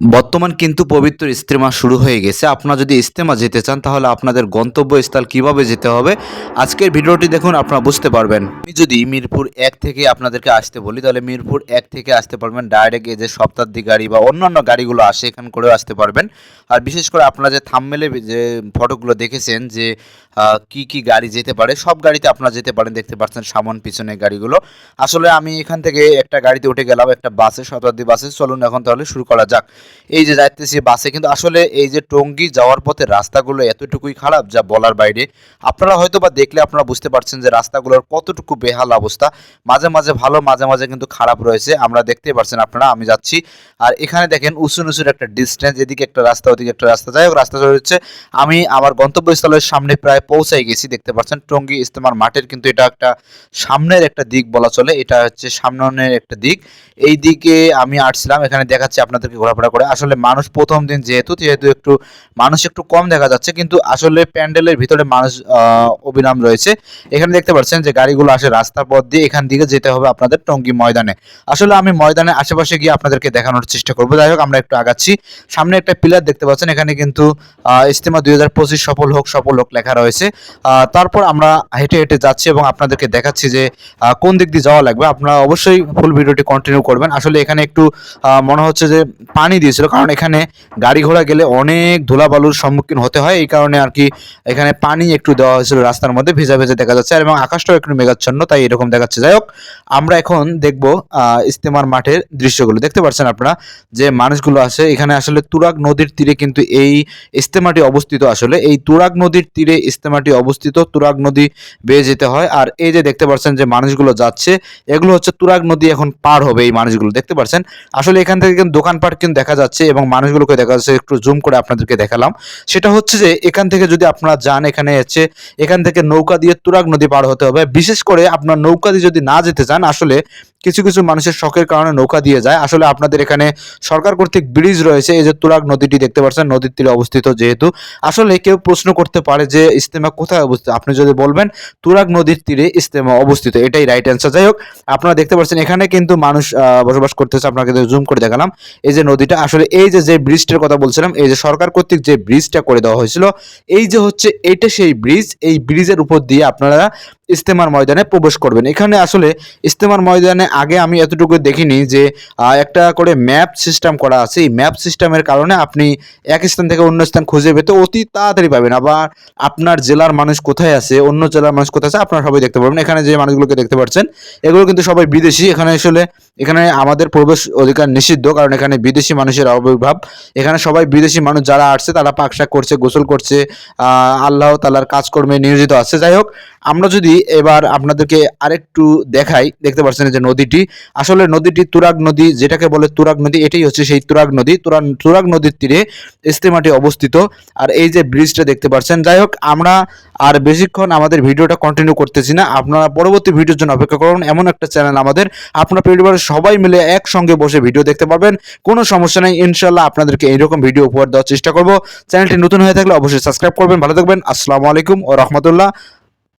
bot বর্তমান কিন্তু পবিত্র ইস্তেমা শুরু হয়ে গেছে। আপনারা যদি ইস্তেমা যেতে চান, তাহলে আপনাদের গন্তব্যস্থল কীভাবে যেতে হবে? আজকের ভিডিওটি দেখুন, আপনারা বুঝতে পারবেন। আমি যদি মিরপুর এক থেকে আপনাদেরকে আসতে বলি, তাহলে মিরপুর এক থেকে আসতে পারবেন। ডাইরেক্ট এই যে শতাব্দী গাড়ি বা অন্যান্য গাড়িগুলো আসে, এখান করেও আসতে পারবেন। আর বিশেষ করে আপনারা যে থামমেলে যে ফটোগুলো দেখেছেন, যে কি কি গাড়ি যেতে পারে, সব গাড়িতে আপনারা যেতে পারেন, দেখতে পাচ্ছেন সামন পিছনে গাড়িগুলো। আসলে আমি এখান থেকে একটা গাড়িতে উঠে গেলাম, একটা বাসে শতাব্দী বাসে। চলুন এখন তাহলে শুরু করা যাক। এই যে যাইতেছি বাসে, কিন্তু আসলে এই যে টঙ্গী যাওয়ার পথে রাস্তাগুলো এতটুকুই খারাপ যা বলার বাইরে। আপনারা হয়তো বা দেখলে আপনারা বুঝতে পারছেন যে রাস্তাগুলোর কতটুকু বেহাল অবস্থা। মাঝে মাঝে ভালো, মাঝে মাঝে কিন্তু খারাপ রয়েছে। আমরা দেখতে পারছেন আপনারা, আমি যাচ্ছি। আর এখানে দেখেন উঁচু নিচুর একটা ডিস্টেন্স এদিকে একটা রাস্তা, ওদিকে একটা রাস্তা। যাই হোক, রাস্তা হচ্ছে আমি আমার গন্তব্যস্থলের সামনে প্রায় পৌঁছাই গেছি, দেখতে পাচ্ছেন। টঙ্গী ইস্তেমার মাঠের কিন্তু এটা একটা সামনের একটা দিক বলা চলে। এটা হচ্ছে সামনের একটা দিক। এই দিকে আমি আসছিলাম, এখানে দেখাচ্ছি আপনাদেরকে ঘোরাফেরা করে। আসলে মানুষ প্রথম দিন যেহেতু যেহেতু একটু মানুষ একটু কম দেখা যাচ্ছে, কিন্তু আসলে প্যান্ডেলের ভিতরে মানুষ অবিরাম রয়েছে। এখানে দেখতে পাচ্ছেন যে গাড়িগুলো আসে রাস্তার পথ দিয়ে, এখান দিকে যেতে হবে আপনাদের টঙ্গী ময়দানে। আসলে আমি ময়দানে আশেপাশে গিয়ে আপনাদেরকে দেখানোর চেষ্টা করব। যাই হোক, আমরা একটু আগাচ্ছি। সামনে একটা পিলার দেখতে পাচ্ছেন, এখানে কিন্তু ইস্তেমা দুই হাজার পঁচিশ সফল হোক সফল হোক লেখা রয়েছে। তারপর আমরা হেঁটে হেঁটে যাচ্ছি এবং আপনাদেরকে দেখাচ্ছি যে কোন দিক দিয়ে যাওয়া লাগবে। আপনারা অবশ্যই ফুল ভিডিওটি কন্টিনিউ করবেন। আসলে এখানে একটু মনে হচ্ছে যে পানি দিয়েছিল কারণ এখানে গাড়ি ঘোড়া গেলে অনেক ধুলাবালুর সম্মুখীন হতে হয়। এই কারণে আর কি এখানে পানি একটু দেওয়া হয়েছিল রাস্তার মধ্যে, ভেজা ভেজা দেখা যাচ্ছে। আর এবং আকাশটাও একটু মেঘাচ্ছন্ন, তাই এরকম দেখাচ্ছে। যাই হোক, আমরা এখন দেখব ইস্তেমার মাঠের দৃশ্যগুলো। দেখতে পাচ্ছেন আপনারা যে মানুষগুলো আছে, এখানে আসলে তুরাগ নদীর তীরে কিন্তু এই ইস্তেমাটি অবস্থিত আসলে। এই তুরাগ নদীর তীরে ইস্তেমাটি অবস্থিত, তুরাগ নদী বেয়ে যেতে হয়। আর এই যে দেখতে পাচ্ছেন যে মানুষগুলো যাচ্ছে, এগুলো হচ্ছে তুরাগ নদী এখন পার হবে এই মানুষগুলো। দেখতে পাচ্ছেন? আসলে এখান থেকে কিন্তু দোকানপাট কিন্তু দেখা যাচ্ছে। এবং মানুষগুলোকে দেখা যাচ্ছে, একটু জুম করে আপনাদেরকে দেখালাম। সেটা হচ্ছে যে, এখান থেকে যদি আপনারা যান, এখানে হচ্ছে, এখান থেকে নৌকা দিয়ে তুরাগ নদী পার হতে হবে। বিশেষ করে আপনার নৌকা দিয়ে যদি না যেতে চান, আসলে কিছু কিছু মানুষের শখের কারণে নৌকা দিয়ে যায়। আসলে আপনাদের এখানে সরকার কর্তৃক ব্রিজ রয়েছে, এই যে তুরাগ নদীটি দেখতে পাচ্ছেন, নদীর তীরে অবস্থিত যেহেতু। আসলে কেউ প্রশ্ন করতে পারে যে ইস্তেমা কোথায় অবস্থিত? আপনি যদি বলবেন, তুরাগ নদীর তীরে ইস্তেমা অবস্থিত, এটাই রাইট অ্যান্সার যাই হোক, আপনারা দেখতে পাচ্ছেন, এখানে কিন্তু মানুষ বসবাস করতেছে। আপনাকে জুম করে দেখালাম, এই যে নদীটা, আসলে এই যে যে ব্রিজটার কথা বলছিলাম, এই যে সরকার কর্তৃক যে ব্রিজটা করে দেওয়া হয়েছিল, এই যে হচ্ছে এইটা সেই ব্রিজ এই ব্রিজের উপর দিয়ে আপনারা ইস্তেমার ময়দানে প্রবেশ করবেন। এখানে আসলে ইস্তেমার ময়দানে আগে আমি এতটুকু দেখিনি যে একটা করে ম্যাপ সিস্টেম করা আছে। এই ম্যাপ সিস্টেমের কারণে আপনি এক স্থান থেকে অন্য স্থান খুঁজে পেতে অতি তাড়াতাড়ি পাবেন। আবার আপনার জেলার মানুষ কোথায় আছে, অন্য জেলার মানুষ কোথায় আছে, আপনারা সবাই দেখতে পারবেন। এখানে যে মানুষগুলোকে দেখতে পাচ্ছেন, এগুলো কিন্তু সবাই বিদেশি। এখানে আসলে, এখানে আমাদের প্রবেশ অধিকার নিষিদ্ধ, কারণ এখানে বিদেশি মানুষের আবির্ভাব এখানে সবাই বিদেশি মানুষ যারা আসছে, তারা পাকশাক করছে, গোসল করছে আল্লাহ তালার কাজকর্মে নিয়োজিত আছে। যাই হোক, আমরা যদি এবার আপনাদেরকে আরেকটু দেখাই, দেখতে পাচ্ছেন যে নদীটি। আসলে নদীটি তুরাগ নদী, যেটাকে বলে তুরাগ নদী, এটাই হচ্ছে সেই তুরাগ নদী। তুরাগ তুরাগ নদীর তীরে ইস্তেমাটি অবস্থিত। আর এই যে ব্রিজটা দেখতে পাচ্ছেন, যাই হোক, আমরা আর বেশিক্ষণ আমাদের ভিডিওটা কন্টিনিউ করতেছি না। আপনারা পরবর্তী ভিডিওর জন্য অপেক্ষা করুন, এমন একটা চ্যানেল আমাদের। আপনার পরিবারের সবাই মিলে একসঙ্গে বসে ভিডিও দেখতে পারবেন। কোনো সমস্যা নেই ইনশাল্লাহ আপনাদেরকে এইরকম ভিডিও উপহার দেওয়ার চেষ্টা করব। চ্যানেলটি নতুন হয়ে থাকলে অবশ্যই সাবস্ক্রাইব করবেন। ভালো থাকবেন। আসসালামু আলাইকুম ও রহমতুল্লাহ।